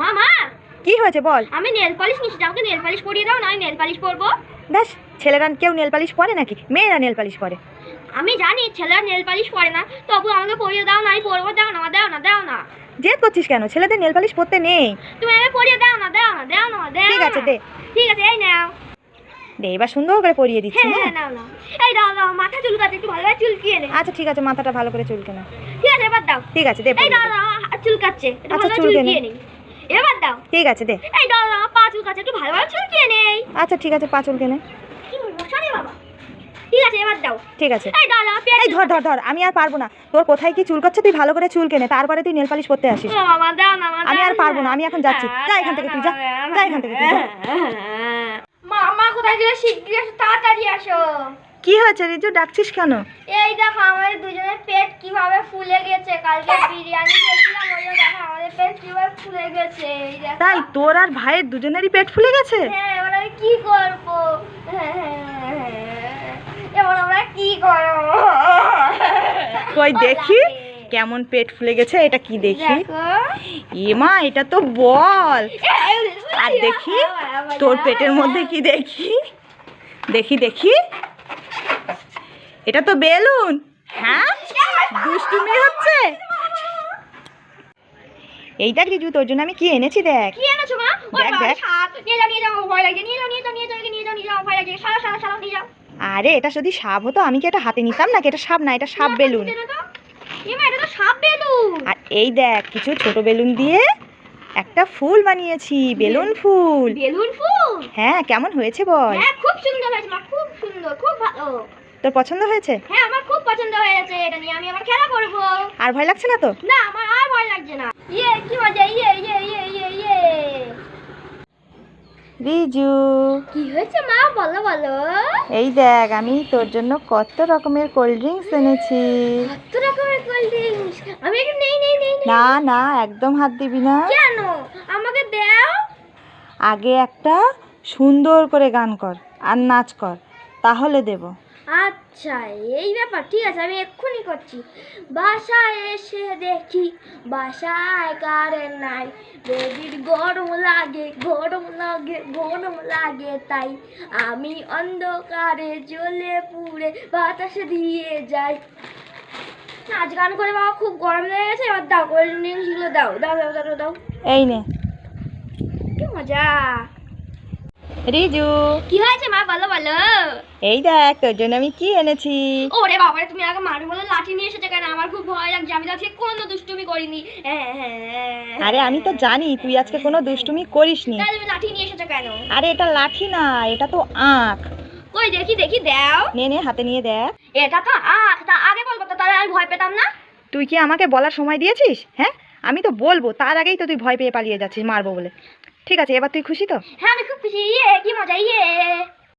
মা মা কি হয়েছে বল? আমি নেল পলিশ নিচ্ছি আমাকে নেল পলিশ পরিয়ে দাও না আমি নেল পলিশ পরবো। ব্যাস ছেলেরা কেউ নেল পালিশ পরে নাকি? মেয়েরা নেল পালিশ পরে। আমি জানি ছেলেরা নেল পলিশ পরে না। তবু আমাকে পরিয়ে দাও না আমি পরবো দাও না দাও না দাও না। জেদ করছিস কেন? ছেলেদের নেল পালিশ পরতে নেই। তুমি আমাকে পরিয়ে দাও না দাও না দাও না দাও ঠিক আছে দে। ঠিক আছে এই নাও। দে এবার সুন্দর করে পরিয়ে দিচ্ছি হ্যাঁ হ্যাঁ? হ্যাঁ নাও নাও। এই দাও দাও মাথা চুলকাতে একটু ভালোভাবে চুলকিয়ে নে। আচ্ছা ঠিক আছে মাথাটা ভালো করে চুলকে না। ঠিক আছে এবার দাও। ঠিক আছে দে এই দাও। দাও চুলকাচ্ছে আচ্ছা, চুলকে নে। নে এবার দাও। ঠিক আছে দে। এই দাও দাও পা চুলকাচ্ছে একটু ভালোভাবে চুলকিয়ে নেই। আচ্ছা ঠিক আছে পা চুলকে কি বলব সরি বাবা। ঠিক আছে এবার দাও। ঠিক আছে। এই দাও দাও এই ধর ধর ধর আমি আর পারব না। তোর কোথায় কি চুল করছে তুই ভালো করে চুল কেনে তারপরে তুই নেল পালিশ করতে আসিস দাও না আমি আর পারব না, আমি এখন যাচ্ছি। যা এখান থেকে তুই, যা। যা এখান থেকে তুই, যা। কোথায় গেলে তাড়াতাড়ি আসো। কি হয়েছে রিজু? ডাকছিস কেন? এই দেখো আমাদের দুজনের পেট কীভাবে ফুলে গেছে। কালকে বিরিয়ানি খেয়েছিলাম ওই দেখো আমাদের পেট কীভাবে ফুলে গেছে এই দেখো। তাই তোর আর ভাইয়ের দুজনেরই পেট ফুলে গেছে? হ্যাঁ এবার আমি কি করব? এবার আমরা কি করব? কই দেখি কেমন পেট ফুলে গেছে এটা কি দেখি? দেখো। এমা এটা তো বল। আর দেখি তোর পেটের মধ্যে কি দেখি? দেখি দেখি। এটা তো বেলুন। হ্যাঁ? দুষ্টুমি হচ্ছে? এই দেখ রিজু তোর জন্য আমি কি এনেছি দেখ। কি এনেছো মা? দেখ, দেখ। নিয়ে যাও নিয়ে যাও ভয় নিয়ে যাও নিয়ে যাও নিয়ে যাও নিয়ে যাও নিয়ে যাও ভয় লাগছে। সারা সারা সারা নিয়ে যাও। আরে এটা যদি সাপ হতো আমি কি এটা হাতে নিতাম নাকি? এটা সাপ না এটা সাপ বেলুন। এমা এটা তো সাপ বেলুন। আর এই দেখ কিছু ছোট বেলুন দিয়ে একটা ফুল বানিয়েছি বেলুন ফুল। বেলুন ফুল? হ্যাঁ কেমন হয়েছে বল? হ্যাঁ খুব সুন্দর হয়েছে মা খুব সুন্দর খুব ভালো। তোর পছন্দ হয়েছে? হ্যাঁ আমার খুব পছন্দ হয়েছে এটা নিয়ে। আমি আবার খেলা করব। আর ভয় লাগছে না তো? না আমার আর ভয় লাগছে না। ইয়ে কি মজা? ইয়ে ইয়ে ইয়ে ইয়ে ইয়ে। রিজু কি হয়েছে মা? বলো বলো। এই দেখ আমি তোর জন্য কত রকমের কোল্ড ড্রিঙ্কস এনেছি। কত রকমের কোল্ড ড্রিঙ্কস আমি একটু নেই নেই নেই। না না একদম হাত দিবি না। কেন? আমাকে দাও। আগে একটা সুন্দর করে গান কর আর নাচ কর তাহলে দেব। আচ্ছা এই ব্যাপার ঠিক আছে আমি এক্ষুনি করছি। বাসায় এসে দেখি বাসায় কারেন্ট নাই। বেবির গরম লাগে গরম লাগে গরম লাগে তাই আমি অন্ধকারে জ্বলে পুড়ে বাতাসে দিয়ে যাই। নাচ গান করে বাবা খুব গরম লেগে গেছে এবার দাও কোল্ড ড্রিঙ্কসগুলো দাও দাও দাও দাও দাও। এই নে। কি মজা। রিজু। কি হয়েছে মা? বলো বলো। এই দেখ তোর জন্য আমি কি এনেছি? ওরে বাবারে তুমি আগে মারবে বলে লাঠি নিয়ে এসেছ কেন? আমার খুব ভয় লাগছে। আমি তো আজকে কোনো দুষ্টুমি করিনি। হ্যাঁ, হ্যাঁ। আরে আমি তো জানি তুই আজকে কোনো দুষ্টুমি করিসনি। তাহলে তুমি লাঠি নিয়ে এসেছ কেন? আরে এটা লাঠি না এটা তো আঁখ। কই দেখি দেখি দাও। নে নে হাতে নিয়ে দেখ। এটা তো আখ। তা আগে বলব তো তাহলে আমি ভয় পেতাম না? তুই কি আমাকে বলার সময় দিয়েছিস? হ্যাঁ? আমি তো বলব তার আগেই তো তুই ভয় পেয়ে পালিয়ে যাচ্ছিস মারবো বলে। ঠিক আছে এবার তুই খুশি তো? হ্যাঁ আমি খুব খুশি। ইয়ে কি মজা ইয়ে।